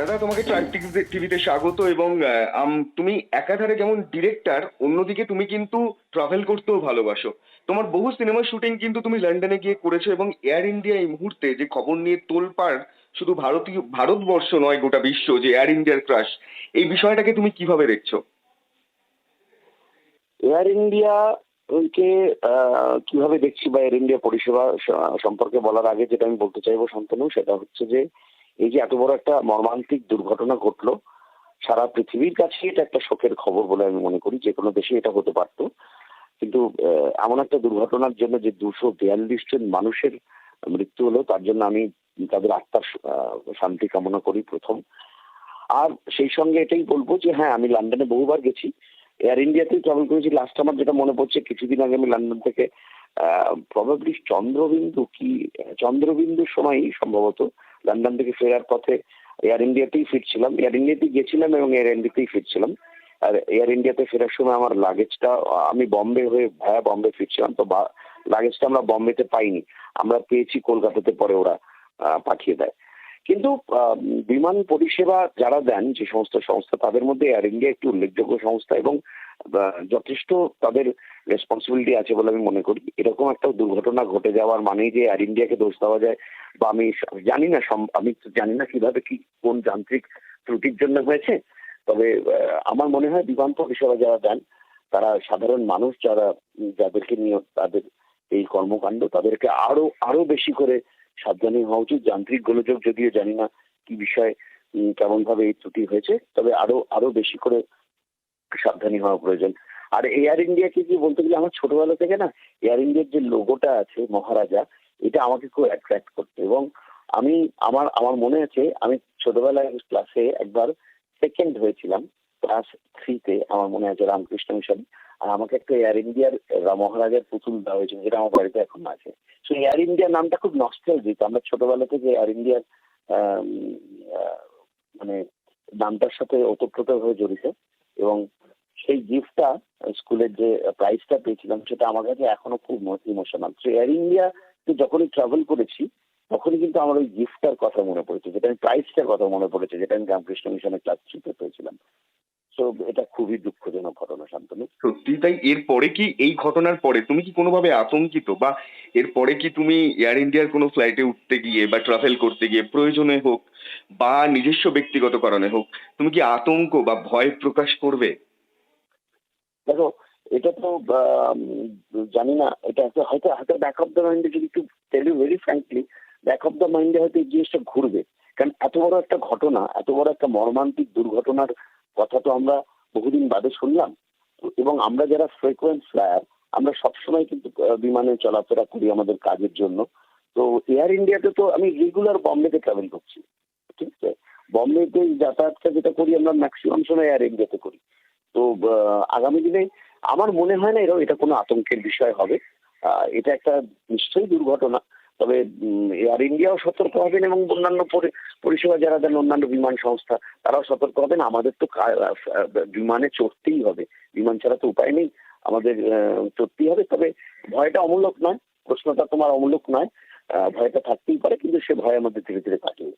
দাদা, তোমাকে ট্রাক টিভিতে স্বাগত এবং তুমি একাধারে যেমন ডিরেক্টর অন্যদিকে তুমি কিন্তু ট্রাভেল করতেও ভালোবাসো। তোমার বহু সিনেমা শুটিং কিন্তু তুমি লন্ডনে গিয়ে করেছ এবং এয়ার ইন্ডিয়া এই মুহূর্তে যে খবর নিয়ে তোলপাড় শুধু ভারতীয়, ভারতবর্ষ নয়, গোটা বিশ্ব যে এয়ার ইন্ডিয়ার ক্রাশ এই বিষয়টাকে তুমি কীভাবে দেখছ? এয়ার ইন্ডিয়া কে কীভাবে দেখছি বা এয়ার ইন্ডিয়া পরিষেবা সম্পর্কে বলার আগে যেটা আমি বলতে চাইব শান্তনু, সেটা হচ্ছে যে এই যে এত বড় একটা মর্মান্তিক দুর্ঘটনা ঘটলো, সারা পৃথিবীর কাছে এটা একটা শোকের খবর বলে আমি মনে করি, যে কোনো দেশে এটা হতে পারতো। কিন্তু এমন একটা দুর্ঘটনার জন্য যে দুশো বিয়াল্লিশ জন মানুষের মৃত্যু হলো, তার জন্য আমি তাদের আত্মার শান্তি কামনা করি প্রথম। আর সেই সঙ্গে এটাই বলব যে হ্যাঁ আমি লন্ডনে বহুবার গেছি। এয়ার ইন্ডিয়াতেই ট্রাভেল করেছি। লাস্ট আমার যেটা মনে পড়ছে, কিছুদিন আগে আমি লন্ডন থেকে প্রবাবলি চন্দ্রবিন্দু কি, চন্দ্রবিন্দুর সময়ই সম্ভবত লন্ডন থেকে ফেরার পথে এয়ার ইন্ডিয়াতেই ফিরছিলাম। এয়ার ইন্ডিয়াতেই গেছিলাম এবং এয়ার ইন্ডিয়াতেই ফিরছিলাম। আর এয়ার ইন্ডিয়াতে ফেরার সময় আমার লাগেজটা আমি বম্বে হয়ে ভায়া বম্বে ফিরছিলাম। তো লাগেজটা আমরা বম্বেতে পাইনি। আমরা পেয়েছি কলকাতাতে পরে ওরা পাঠিয়ে দেয়। কিন্তু বিমান পরিষেবা যারা দেন, যে সমস্ত সংস্থা, তাদের মধ্যে এয়ার ইন্ডিয়া একটি উল্লেখযোগ্য সংস্থা এবং যথেষ্ট তাদের রেসপন্সিবিলিটি আছে বলে আমি মনে করি। এরকম একটা দুর্ঘটনা ঘটে যাওয়ার মানেই যে এয়ার ইন্ডিয়াকে দোষ দেওয়া যায় বা আমি জানি না আমি জানি না কীভাবে কি, কোন যান্ত্রিক ত্রুটির জন্য হয়েছে। তবে আমার মনে হয় বিমান পরিষেবা যারা দেন, তারা সাধারণ মানুষ যারা, যাদেরকে নিয়ে তাদের এই কর্মকাণ্ড, তাদেরকে আরও আরও বেশি করে সাবধানী হওয়া উচিত। যান্ত্রিক গোলযোগ যদিও জানি না কি বিষয়ে কেমন ভাবে এই ত্রুটি হয়েছে, তবে আরও আরও বেশি করে সাবধানী হওয়া প্রয়োজন। আর এয়ার ইন্ডিয়াকে কি বলতে গেলে আমার ছোটবেলা থেকে না এয়ার ইন্ডিয়ার যে লোগোটা আছে মহারাজা, এটা আমাকে খুব অ্যাট্রাক্ট করতো। এবং আমি, আমার আমার মনে আছে, আমি ছোটবেলায় ক্লাসে একবার সেকেন্ড হয়েছিলাম ক্লাস থ্রিতে আমার মনে আছে রামকৃষ্ণ মিশন। আর আমাকে একটা এয়ার ইন্ডিয়ার মহারাজার পুতুল দেওয়া হয়েছিল, যেটা আমার বাড়িতে এখন আছে। সো এয়ার ইন্ডিয়া নামটা খুব নস্টালজিক আমরা ছোটবেলা থেকে এয়ার ইন্ডিয়ার মানে নামটার সাথে ওতপ্রোত হয়ে জড়িত। এবং সেই গিফটটা স্কুলের যে প্রাইজটা পেয়েছিলাম, সেটা আমার কাছে এখনও খুব ইমোশনাল তো এয়ার ইন্ডিয়া যখনই ট্রাভেল করেছি, তখনই কিন্তু আমার ওই গিফটটার কথা মনে পড়েছে, যেটা আমি প্রাইজটার কথা মনে পড়েছে, যেটা আমি রামকৃষ্ণ মিশনের ক্লাস থ্রিতে পেয়েছিলাম। তো এটা খুবই দুঃখজনক ঘটনা শান্তনু। সত্যি তাই এরপরে কি এই ঘটনার পরে তুমি কি কোনোভাবে আতঙ্কিত? বা এরপরে কি তুমি এয়ার ইন্ডিয়ার কোনো ফ্লাইটে উঠতে গিয়ে বা ট্রাভেল করতে গিয়ে প্রয়োজনে হোক বা নিজস্ব ব্যক্তিগত কারণে হোক তুমি কি আতঙ্ক বা ভয় প্রকাশ করবে? দেখো এটা তো জানি না এটা হয়তো- হয়তো ব্যাক অফ দ্য মাইন্ডে যদি একটু tell very frankly back of the মাইন্ডে হয়তো এই জিনিসটা ঘুরবে। কারণ এত বড় একটা ঘটনা এত বড় একটা মর্মান্তিক দুর্ঘটনার কথা তো আমরা বহুদিন বাদে শুনলাম। এবং আমরা যারা ফ্রিকোয়েন্ট ফ্লায়ার আমরা সবসময় কিন্তু বিমানে চলাফেরা করি আমাদের কাজের জন্য। তো এয়ার ইন্ডিয়াতে তো আমি রেগুলার বম্বেতে ট্রাভেল করছি, ঠিক আছে? বম্বেতে যাতায়াতটা যেটা করি, আমরা ম্যাক্সিমাম সময় এয়ার ইন্ডিয়াতে করি। তো আগামী দিনে আমার মনে হয় না এরকম এটা কোনো আতঙ্কের বিষয় হবে। এটা একটা নিশ্চয়ই দুর্ঘটনা। তবে এয়ার ইন্ডিয়াও সতর্ক হবেন এবং অন্যান্য পরি- পরিষেবা যারা দেন, অন্যান্য বিমান সংস্থা, তারাও সতর্ক হবেন। আমাদের তো বিমানে চড়তেই হবে। বিমান ছাড়া তো উপায় নেই। আমাদের চড়তেই হবে। তবে ভয়টা অমূলক নয়। প্রশ্নটা তোমার অমূলক নয়। ভয়টা থাকতেই পারে, কিন্তু সে ভয় আমাদের ধীরে ধীরে কাটিয়ে